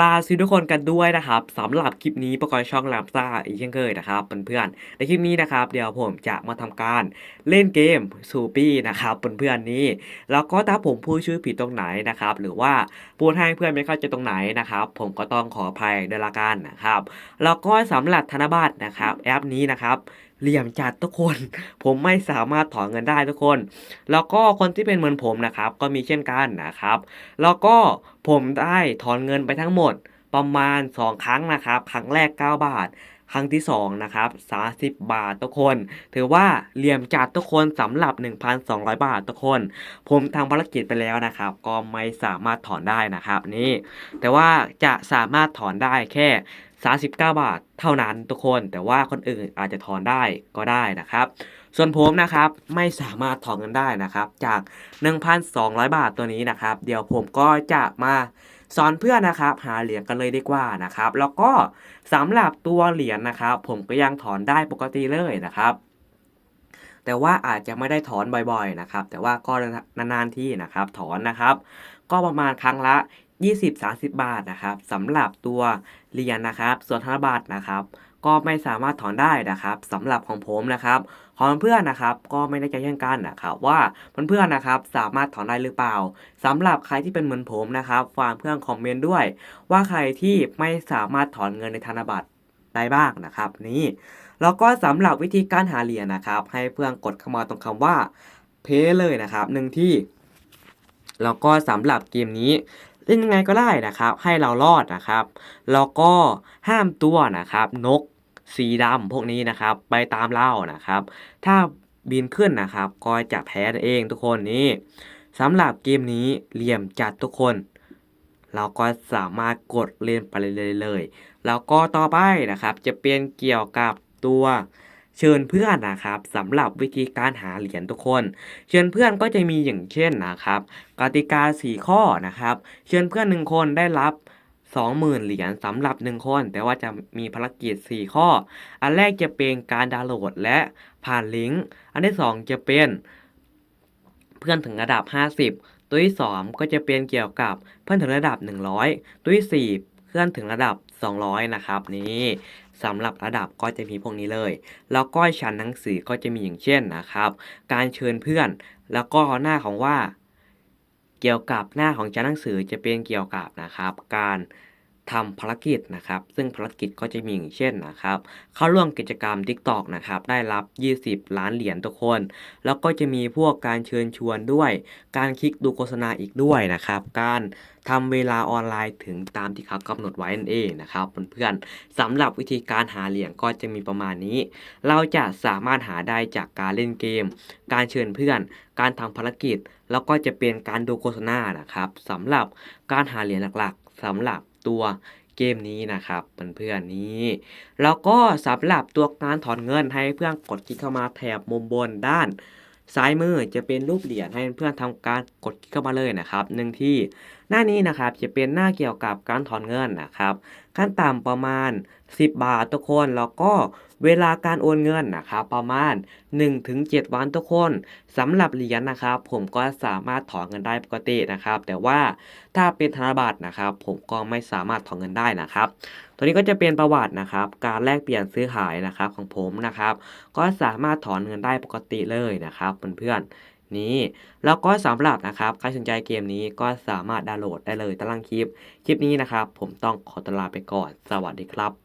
ลาซิทุกคนกันด้วยนะครับสำหรับคลิปนี้ประกอบช่องลามซ่าอีกเช่นเคยนะครับเพื่อนๆในคลิปนี้นะครับเดี๋ยวผมจะมาทำการเล่นเกมซูปี้นะครับเพื่อนๆนี้แล้วก็ถ้าผมพูดชื่อผิดตรงไหนนะครับหรือว่าพูดให้เพื่อนไม่เข้าใจตรงไหนนะครับผมก็ต้องขออภัยด้วยละกันนะครับแล้วก็สำหรับธนบัตรนะครับแอปนี้นะครับ เหลี่ยมจัดทุกคน ผมไม่สามารถถอนเงินได้ทุกคน แล้วก็คนที่เป็นเหมือนผมนะครับ ก็มีเช่นกันนะครับ แล้วก็ผมได้ถอนเงินไปทั้งหมดประมาณ 2 ครั้งนะครับ ครั้งแรก 9 บาท ครั้งที่ 2 นะครับ 30 บาททุกคน ถือว่าเหลี่ยมจัดทุกคนสำหรับ 1,200 บาททุกคน ผมทำภารกิจไปแล้วนะครับ ก็ไม่สามารถถอนได้นะครับนี่ แต่ว่าจะสามารถถอนได้แค่ 39 บาทเท่านั้นทุกคน แต่ว่าคนอื่นอาจจะถอนได้ก็ได้นะครับ ส่วนผมนะครับไม่สามารถถอนเงินได้นะครับ จาก 1,200 บาทตัวนี้นะครับ เดี๋ยวผมก็จะมาสอนเพื่อนนะครับหาเหรียญกันเลยดีกว่านะครับ แล้วก็สำหรับตัวเหรียญนะครับ ผมก็ยังถอนได้ปกติเลยนะครับ แต่ว่าอาจจะไม่ได้ถอนบ่อยๆนะครับแต่ว่าก็นานๆที่นะครับถอนนะครับ ก็ประมาณครั้งละ 20-30 บาทนะครับสำหรับตัวเหรียญนะครับ ส่วนธนบัตรนะครับ ก็ไม่สามารถถอนได้นะครับสำหรับของผมนะครับ ของเพื่อนนะครับก็ไม่ได้ใจเช่นกันนะครับว่าเพื่อนๆนะครับสามารถถอนได้หรือเปล่าสำหรับใครที่เป็นเหมือนผมนะครับฝากเพื่อนคอมเมนต์ด้วย ว่าใครที่ไม่สามารถถอนเงินในธนบัตร ได้บ้างนะครับนี่แล้วก็สำหรับวิธีการหาเหรียญนะครับ ให้เพื่อนกดเข้ามาตรงคำว่าเพเลยนะครับหนึ่งที่แล้วก็สำหรับเกมนี้เล่นยังไงก็ได้นะครับ ให้เรารอดนะครับแล้วก็ห้ามตัวนะครับนกสีดำพวกนี้นะครับ ไปตามเล่านะครับ ถ้าบินขึ้นนะครับ ก็จะแพ้เองทุกคนนี่สำหรับเกมนี้เหลี่ยมจัดทุกคน เราก็สามารถกดเล่นไปเลยเลยแล้วก็ต่อไปนะครับจะเป็นเกี่ยวกับตัวเชิญเพื่อนนะครับสำหรับวิธีการหาเหรียญทุกคน เชิญเพื่อนก็จะมีอย่างเช่นนะครับ กติกา 4 ข้อนะครับ เชิญเพื่อน 1 คนได้รับ 20,000 เหรียญสำหรับ 1 คน แต่ว่าจะมีภารกิจ 4 ข้อ อันแรกจะเป็นการดาวน์โหลดและผ่านลิงก์อันที่ 2 จะเป็นเพื่อนถึงระดับ 50 ตัวที่ 2 ก็จะเป็นเกี่ยวกับเพื่อนถึงระดับ 100 ตัวที่ 4เพื่อนถึงระดับ 200 นะครับนี่สำหรับระดับก็จะมีพวกนี้เลย แล้วก็ชั้นหนังสือก็จะมีอย่างเช่นนะครับ การเชิญเพื่อน แล้วก็หน้าของว่า เกี่ยวกับหน้าของชั้นหนังสือจะเป็นเกี่ยวกับนะครับ การ ทำภารกิจนะครับ ซึ่งภารกิจก็จะมีอย่างเช่นนะครับ เข้าร่วมกิจกรรม TikTok นะครับ ได้รับ 20 ล้านเหรียญทุกคน แล้วก็จะมีพวกการเชิญชวนด้วย การคลิกดูโฆษณาอีกด้วยนะครับ การทำเวลาออนไลน์ถึงตามที่เขากำหนดไว้นั่นเองนะครับเพื่อนๆสำหรับวิธีการหาเหรียญก็จะมีประมาณนี้ เราจะสามารถหาได้จากการเล่นเกม การเชิญเพื่อน การทำภารกิจ แล้วก็จะเป็นการดูโฆษณานะครับสำหรับการหาเหรียญหลักๆสำหรับ ตัวเกมนี้นะครับเพื่อนๆนี้ แล้วก็สำหรับตัวการถอนเงินให้เพื่อนกดคลิกเข้ามาแถบมุมบนด้านซ้ายมือจะเป็นรูปเหรียญให้เพื่อนทำการกดคลิกเข้ามาเลยนะครับหนึ่งที่หน้านี้นะครับจะเป็นหน้าเกี่ยวกับการถอนเงินนะครับขั้นต่ำประมาณ 10 บาททุกคนแล้วก็เวลาการโอนเงินนะครับประมาณ 1-7 วันทุกคนสำหรับเหรียญนะครับผมก็สามารถถอนเงินได้ปกตินะครับ แต่ว่าถ้าเป็นธนบัตรนะครับ ผมก็ไม่สามารถถอนเงินได้นะครับ ตัวนี้ก็จะเป็นประวัตินะครับ การแลกเปลี่ยนซื้อขายนะครับของผมนะครับ ก็สามารถถอนเงินได้ปกติเลยนะครับเพื่อนๆ นี้ แล้วก็สำหรับนะครับใครสนใจเกมนี้ก็สามารถดาวน์โหลดได้เลยตารางคลิป คลิปนี้นะครับผมต้องขอตลาไปก่อน สวัสดีครับ